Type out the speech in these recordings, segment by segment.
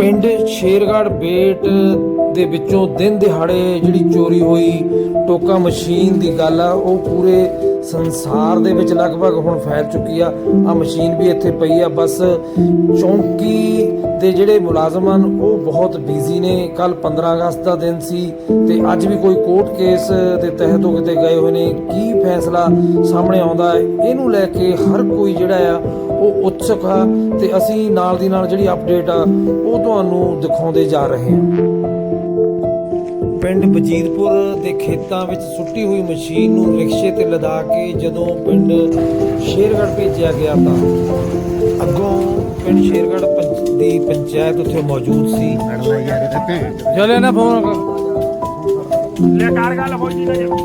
ਪਿੰਡ ਸ਼ੇਰਗੜ੍ਹ ਬੇਟ ਦੇ ਵਿੱਚੋਂ ਦਿਨ ਦਿਹਾੜੇ ਜਿਹੜੀ ਚੋਰੀ ਹੋਈ, ਟੋਕਾ ਮਸ਼ੀਨ ਦੀ ਗੱਲ ਆ, ਉਹ ਪੂਰੇ ਸੰਸਾਰ ਦੇ ਵਿੱਚ ਲਗਭਗ ਹੁਣ ਫੈਲ ਚੁੱਕੀ ਆ। ਆ ਮਸ਼ੀਨ ਵੀ ਇੱਥੇ ਪਈ ਆ, ਬਸ ਚੌਂਕੀ ਦੇ ਜਿਹੜੇ ਮੁਲਾਜ਼ਮ ਹਨ, ਉਹ ਬਹੁਤ ਬਿਜ਼ੀ ਨੇ। ਕੱਲ 15 ਅਗਸਤ ਦਾ ਦਿਨ ਸੀ ਤੇ ਅੱਜ ਵੀ ਕੋਈ ਕੋਰਟ ਕੇਸ ਦੇ ਤਹਿਤ ਉਹ ਕਿਤੇ ਗਏ ਹੋਏ ਨੇ। ਕੀ ਫੈਸਲਾ ਸਾਹਮਣੇ ਆਉਂਦਾ ਹੈ? ਇਹਨੂੰ ਲੈ ਕੇ ਹਰ ਕੋਈ ਜਿਹੜਾ ਆ ਉਹ ਉਤਸੁਕ ਆ ਤੇ ਅਸੀਂ ਨਾਲ ਦੀ ਨਾਲ ਜਿਹੜੀ ਅਪਡੇਟ ਆ ਉਹ ਤੁਹਾਨੂੰ ਦਿਖਾਉਂਦੇ ਜਾ ਰਹੇ ਹਾਂ। ਪਿੰਡ ਬਜੀਦਪੁਰ ਦੇ ਖੇਤਾਂ ਵਿੱਚ ਸੁੱਟੀ ਹੋਈ ਮਸ਼ੀਨ ਨੂੰ ਰਿਕਸ਼ੇ ਤੇ ਲਦਾ ਕੇ ਜਦੋਂ ਪਿੰਡ ਸ਼ੇਰਗੜ੍ਹ ਭੇਜਿਆ ਗਿਆ ਤਾਂ ਅੱਗੋਂ ਪਿੰਡ ਸ਼ੇਰਗੜ੍ਹ ਪੰਚ- ਦੀ ਪੰਚਾਇਤ ਉੱਥੇ ਮੌਜੂਦ ਸੀ। ਚਲੇ ਨਾ ਫੋਨ। ਲੈ ਕਾਰ ਗੱਲ ਹੋ ਜੀ ਨਾ ਜੀ? ਹੈਲੋ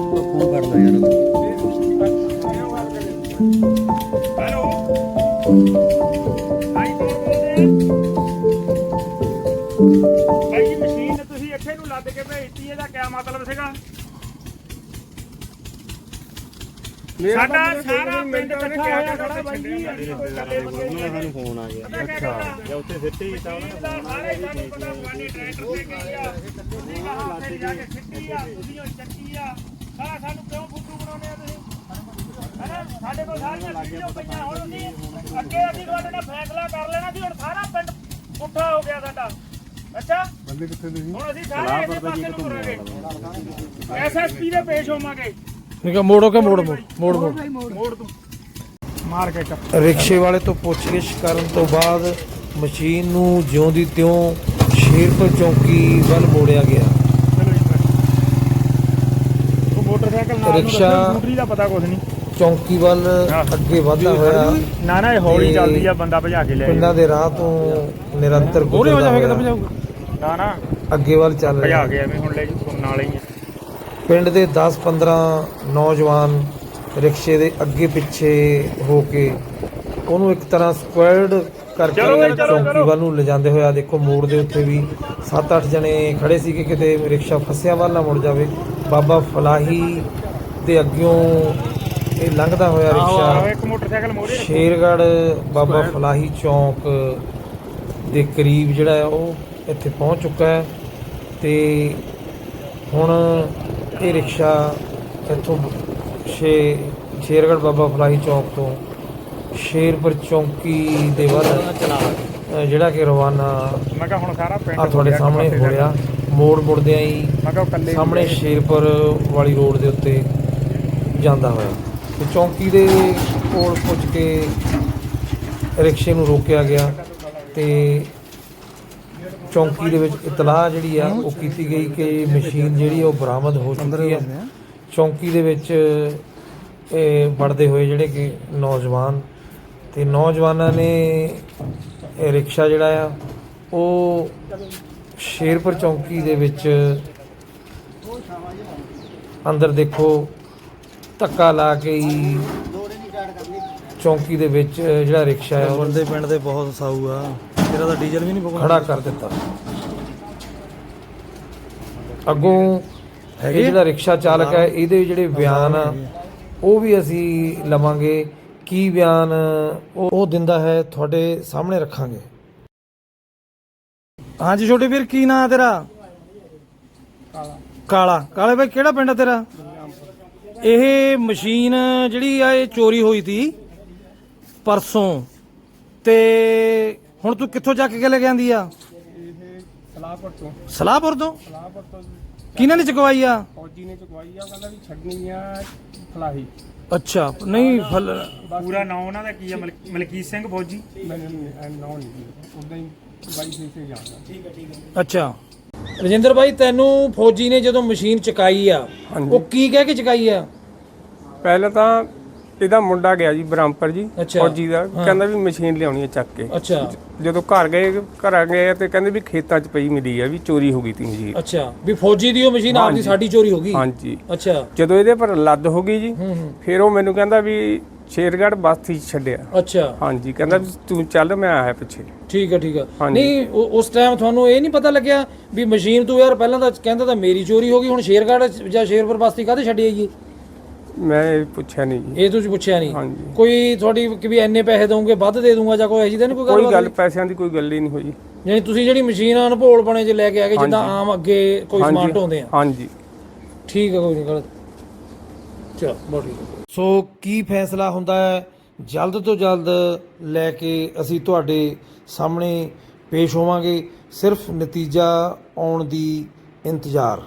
ਆਈ ਕੋਲ ਬੋਲਦੇ ਭਾਈ ਜੀ ਮਸ਼ੀਨ ਤੁਸੀਂ ਇੱਥੇ ਨੂੰ ਲੱਦ ਕੇ ਭੇਜਤੀ ਇਹਦਾ ਕੀ ਮਤਲਬ ਸੀਗਾ? ਸਾਡਾ ਸਾਰਾ ਪਿੰਡ ਇਕੱਠਾ ਹੋਇਆ ਖੜਾ ਬਾਈ ਜੀ ਇਕੱਲੇ ਬੰਦੇ ਨਹੀਂ ਹੈਗੇ। ਫੋਨ ਆ ਗਿਆ। ਆ? ਜਾਂ ਉੱਥੇ ਸਿੱਟੀ ਤਾਂ ਮਸ਼ੀਨ ਦਾ ਸਾਰੇ ਸਾਨੂੰ ਪਤਾ ਫਲਾਨੀ ਟਰੈਕਟਰ ਤੇ ਗਈ ਆ ਤੁਸੀਂ ਕਹਾਂ ਉੱਥੇ ਜਾ ਕੇ ਸਿੱਟੀ ਆ ਤੁਸੀਂ ਉਹ ਚੱਕੀ ਆ। ਸਾਰਾ ਸਾਨੂੰ ਕਿਉਂ ਫੁੱਟੂ ਬਣਾਉਂਦੇ ਆ ਤੁਸੀਂ? ਹੈਨਾ ਸਾਡੇ ਕੋਲ ਸਾਰੀਆਂ ਵੀਡੀਓ ਪਈਆਂ ਹੁਣ ਅਸੀਂ ਅੱਗੇ ਅਸੀਂ ਤੁਹਾਡੇ ਨਾਲ ਫੈਸਲਾ ਕਰ ਲੈਣਾ ਸੀ ਹੁਣ ਸਾਰਾ ਪਿੰਡ ਪੁੱਠਾ ਹੋ ਗਿਆ ਸਾਡਾ ਅੱਛਾ ਬੰਦੇ ਕਿੱਥੇ ਨੇ ਹੁਣ ਅਸੀਂ ਸਾਰੇ ਇਸੇ ਪਾਸੇ ਨੂੰ ਕਰਾਂਗੇ ਐਸਐਸਪੀ ਦੇ ਪੇਸ਼ ਹੋਵਾਂਗੇ। ਠੀਕ ਆ ਮੋੜੋ ਕੇ ਮੋੜ ਮੋੜ ਮੋੜ ਮੋੜ। ਮੋੜ ਤੂੰ। ਮਾਰ ਕੇ ਚੱਪ ਰਿਕਸ਼ੇ ਵਾਲੇ ਤੋਂ ਪੁੱਛਗਿੱਛ ਕਰਨ ਤੋਂ ਬਾਅਦ ਮਸ਼ੀਨ ਨੂੰ ਜਿਉਂ ਦੀ ਤਿਉਂ ਸ਼ੇਰਪੁਰ ਚੌਂਕੀ ਵੱਲ ਮੋੜਿਆ ਗਿਆ। ਮੋਟਰਸਾਈਕਲ ਨਾਲ ਨੂੰ ਰਿਕਸ਼ਾ- ਸਕੂਟਰੀ ਦਾ ਪਤਾ ਕੁਝ ਨਹੀਂ। ਚੌਂਕੀ ਵੱਲ ਅੱਗੇ ਵਧਦਾ ਹੋਇਆ ਨਾ ਨਾ ਇਹ ਹੌਲੀ ਤੇ ਚੱਲਦੀ ਆ ਬੰਦਾ ਭਜਾ ਕੇ ਲੈ ਪਿੰਡਾਂ ਦੇ ਰਾਹ ਤੋਂ ਨਿਰੰਤਰ ਗੁਜ਼ਰਦਾ ਹੋਇਆ। ਨਾ ਨਾ। ਅੱਗੇ ਵੱਲ ਚੱਲ ਭਜਾ ਰਿਹਾ। ਕੇ ਐਵੇਂ ਹੁਣ ਲੈ ਜੂ ਸੁਣ ਨਾਲ ਹੀ ਆ। ਪਿੰਡ ਦੇ 10-15 ਨੌਜਵਾਨ ਰਿਕਸ਼ੇ ਦੇ ਅੱਗੇ ਪਿੱਛੇ ਹੋ ਕੇ ਉਹਨੂੰ ਇੱਕ ਤਰ੍ਹਾਂ ਸਕੁਐਡ ਕਰਕੇ ਚੌਂਕੀ। ਵੱਲ ਨੂੰ ਲਿਜਾਂਦੇ ਹੋਇਆ ਦੇਖੋ ਮੋੜ ਦੇ ਉੱਤੇ ਵੀ 7-8 ਜਣੇ ਖੜੇ ਸੀ ਕਿ ਕਿਤੇ ਰਿਕਸ਼ਾ ਫਸਿਆ ਵੱਲ ਨਾ ਮੁੜ ਜਾਵੇ। ਬਾਬਾ ਫਲਾਹੀ ਦੇ ਅੱਗਿਓਂ ਇਹ ਲੰਘਦਾ ਹੋਇਆ ਰਿਕਸ਼ਾ। ਇੱਕ ਮੋਟਰਸਾਈਕਲ ਮੋੜੇ ਸ਼ੇਰਗੜ੍ਹ ਬਾਬਾ ਫਲਾਹੀ ਚੌਂਕ ਦੇ ਕਰੀਬ ਜਿਹੜਾ ਹੈ ਉਹ ਇੱਥੇ ਪਹੁੰਚ ਚੁੱਕਾ ਹੈ। ਤੇ ਹੁਣ ਇਹ ਰਿਕਸ਼ਾ ਇੱਥੋਂ ਸ਼ੇ ਸ਼ੇਰਗੜ੍ਹ ਬਾਬਾ ਫਲਾਹੀ ਚੌਂਕ ਤੋਂ ਸ਼ੇਰਪੁਰ ਚੌਂਕੀ ਦੇ ਵੱਲ ਜਿਹੜਾ ਕਿ ਰਵਾਨਾ ਮੈਂ ਕਿਹਾ ਹੁਣ ਸਾਰਾ ਪਿੰਡ ਆ ਤੁਹਾਡੇ ਸਾਹਮਣੇ ਹੋ ਰਿਹਾ ਮੋੜ ਮੁੜਦਿਆਂ ਹੀ ਸਾਹਮਣੇ ਸ਼ੇਰਪੁਰ ਵਾਲੀ ਰੋਡ ਦੇ ਉੱਤੇ ਜਾਂਦਾ ਹੋਇਆ। ਤੇ ਚੌਂਕੀ ਦੇ ਕੋਲ ਪੁੱਜ ਕੇ ਰਿਕਸ਼ੇ ਨੂੰ ਰੋਕਿਆ ਗਿਆ ਤੇ ਚੌਂਕੀ ਦੇ ਵਿੱਚ ਇਤਲਾਹ ਜਿਹੜੀ ਆ ਉਹ ਕੀਤੀ ਗਈ ਕਿ ਮਸ਼ੀਨ ਜਿਹੜੀ ਉਹ ਬਰਾਮਦ ਹੋ ਚੁੱਕੀ ਹੈ ਚੌਂਕੀ ਦੇ ਵਿੱਚ ਇਹ ਵੜਦੇ ਹੋਏ ਜਿਹੜੇ ਕਿ ਨੌਜਵਾਨ ਤੇ ਨੌਜਵਾਨਾਂ ਨੇ ਇਹ ਰਿਕਸ਼ਾ ਜਿਹੜਾ ਆ ਉਹ ਸ਼ੇਰਪੁਰ ਚੌਂਕੀ ਦੇ ਵਿੱਚ ਅੰਦਰ ਦੇਖੋ ਧੱਕਾ ਲਾ ਕੇ ਹੀ ਚੌਂਕੀ ਦੇ ਵਿੱਚ ਜਿਹੜਾ ਰਿਕਸ਼ਾ ਹੈ ਉਹ ਬੰਦੇ ਪਿੰਡ ਦੇ ਬਹੁਤ ਸਾਊ ਆ। ਤੇਰਾ ਤਾਂ ਡੀਜ਼ਲ ਵੀ ਨਹੀਂ ਪਕਾਉਣਾ ਖੜਾ ਕਰ ਦਿੱਤਾ। ਅੱਗੋਂ ਇਹ ਜਿਹੜਾ ਰਿਕਸ਼ਾ ਚਾਲਕ ਹੈ ਇਹਦੇ ਜਿਹੜੇ ਬਿਆਨ ਆ ਉਹ ਵੀ ਅਸੀਂ ਲਵਾਂਗੇ। ਕੀ ਬਿਆਨ ਉਹ ਦਿੰਦਾ ਹੈ ਤੁਹਾਡੇ ਸਾਹਮਣੇ ਰੱਖਾਂਗੇ। ਹਾਂਜੀ ਛੋਟੇ ਵੀਰ ਕੀ ਨਾਂ ਹੈ ਤੇਰਾ? ਕਾਲਾ। ਕਾਲੇ। ਭਾਈ ਕਿਹੜਾ ਪਿੰਡ ਆ ਤੇਰਾ? ਇਹ ਮਸ਼ੀਨ ਜਿਹੜੀ ਆ ਇਹ ਚੋਰੀ ਹੋਈ ਤੀ ਪਰਸੋਂ। ਤੇ ਹੁਣ ਤੂੰ ਕਿੱਥੋਂ ਚੱਕ ਕੇ ਲੈ ਕੇ ਆਂਦੀ ਆ? ਸਲਾਹਪੁਰ ਤੋਂ? ਸਲਾਹਪੁਰ ਤੋਂ ਸਲਾਹਪੁਰ ਤੋਂ ਕਿਹਨਾਂ ਨੇ ਚਕਵਾਈ ਆ? ਫੌਜੀ ਨੇ ਚੁਕਵਾਈ ਆ ਕਹਿੰਦਾ ਵੀ ਛੱਡਣੀ ਆ ਫਲਾਹੀ। ਅੱਛਾ ਨਹੀਂ ਫਲ ਪੂਰਾ ਨਾਂ ਉਹਨਾਂ ਦਾ ਕੀ ਹੈ ਮਲਕ- ਮਲਕੀਤ ਸਿੰਘ ਫੌਜੀ? ਮੈਨੂੰ ਨੌ ਨਹੀਂ। ਉਦਾਂ ਹੀ ਬਾਈ ਸੇ ਸੇ ਜਾਣਦਾ। ਅੱਛਾ। ਰਜਿੰਦਰ ਭਾਈ ਤੈਨੂੰ ਫੌਜੀ ਨੇ ਜਦੋਂ ਮਸ਼ੀਨ ਚਕਾਈ ਆ ਉਹ ਕੀ ਕਹਿ ਕੇ ਚਕਾਈ ਆ? ਪਹਿਲਾਂ ਤਾਂ ਇਹਦਾ ਮੁੰਡਾ ਗਿਆ ਜੀ ਬ੍ਰਹਮਪੁਰ ਜੀ ਅੱਛਾ। ਫੌਜੀ ਦਾ। ਕਹਿੰਦਾ ਵੀ ਮਸ਼ੀਨ ਲਿਆਉਣੀ ਹੈ ਚੱਕ ਕੇ। ਅੱਛਾ। ਜਦੋਂ ਘਰ ਗਏ ਘਰ ਗਏ ਤੇ ਕਹਿੰਦੇ ਵੀ ਖੇਤਾਂ 'ਚ ਪਈ ਮਿਲੀ ਆ ਵੀ ਚੋਰੀ ਹੋ ਗਈ ਤੀ ਮਸ਼ੀਨ। ਅੱਛਾ। ਵੀ ਫੌਜੀ ਦੀ ਉਹ ਮਸ਼ੀਨ ਆਪਦੀ। ਸਾਡੀ ਚੋਰੀ ਹੋ ਗਈ। ਹਾਂਜੀ। ਅੱਛਾ। ਜਦੋਂ ਇਹਦੇ ਪਰ ਲੱਦ ਹੋ ਗਈ ਜੀ ਹੂੰ ਹੂੰ। ਫਿਰ ਉਹ ਮੈਨੂੰ ਕਹਿੰਦਾ ਵੀ ਸ਼ੇਰਗੜ੍ਹ ਬਸਤੀ ਛੱਡਿਆ। ਅੱਛਾ। ਹਾਂਜੀ ਕਹਿੰਦਾ ਵੀ ਤੂੰ ਚੱਲ ਮੈਂ ਆਇਆ ਪਿੱਛੇ। ਠੀਕ ਹੈ ਠੀਕ ਹੈ। ਹਾਂਜੀ। ਨਹੀਂ ਉਸ ਟਾਈਮ ਤੁਹਾਨੂੰ ਇਹ ਨਹੀਂ ਪਤਾ ਲੱਗਿਆ ਵੀ ਮਸ਼ੀਨ ਤੂੰ ਯਾਰ ਪਹਿਲਾਂ ਤਾਂ ਕਹਿੰਦਾ ਤਾਂ ਮੇਰੀ ਚੋਰੀ ਹੋ ਗਈ ਹੁਣ ਸ਼ੇਰਗੜ੍ਹ ਜਾਂ ਸ਼ੇਰਪੁਰ ਬਸਤੀ ਕਾਹਦੇ ਛੱਡੀ ਆਈਏ ਮੈਂ ਇਹ ਪੁੱਛਿਆ ਨਹੀਂ ਜੀ। ਇਹ ਤੁਸੀਂ ਪੁੱਛਿਆ ਨਹੀਂ। ਹਾਂਜੀ। ਕੋਈ ਤੁਹਾਡੀ ਕਿ ਵੀ ਇੰਨੇ ਪੈਸੇ ਦਊਂਗੇ ਵੱਧ ਦੇ ਦੂੰਗਾ ਜਾਂ ਕੋਈ ਐਸੀ ਤਾਂ ਨਹੀਂ ਕੋਈ ਕੋਈ ਗੱਲ ਗੱਲ ਪੈਸਿਆਂ ਦੀ ਕੋਈ ਗੱਲ ਹੀ ਨਹੀਂ ਹੋਈ। ਯਾਨੀ ਤੁਸੀਂ ਜਿਹੜੀ ਮਸ਼ੀਨ ਆ ਅਨਭੋਲ ਬਣੇ ਚ ਲੈ ਕੇ ਆ ਗਏ ਜਿੱਦਾਂ। ਆਮ ਅੱਗੇ ਕੋਈ ਸਮਾਨ ਢੋਂਦੇ ਆ। ਹਾਂਜੀ। ਠੀਕ ਹੈ ਕੋਈ ਨਹੀਂ ਗਲਤ। ਚਲ ਬਹੁਤ ਠੀਕ। ਹੈ। ਸੋ ਕੀ ਫੈਸਲਾ ਹੁੰਦਾ ਹੈ? ਜਲਦ ਤੋਂ ਜਲਦ ਲੈ ਕੇ ਅਸੀਂ ਤੁਹਾਡੇ ਸਾਹਮਣੇ ਪੇਸ਼ ਹੋਵਾਂਗੇ। ਸਿਰਫ ਨਤੀਜਾ ਆਉਣ ਦੀ ਇੰਤਜ਼ਾਰ।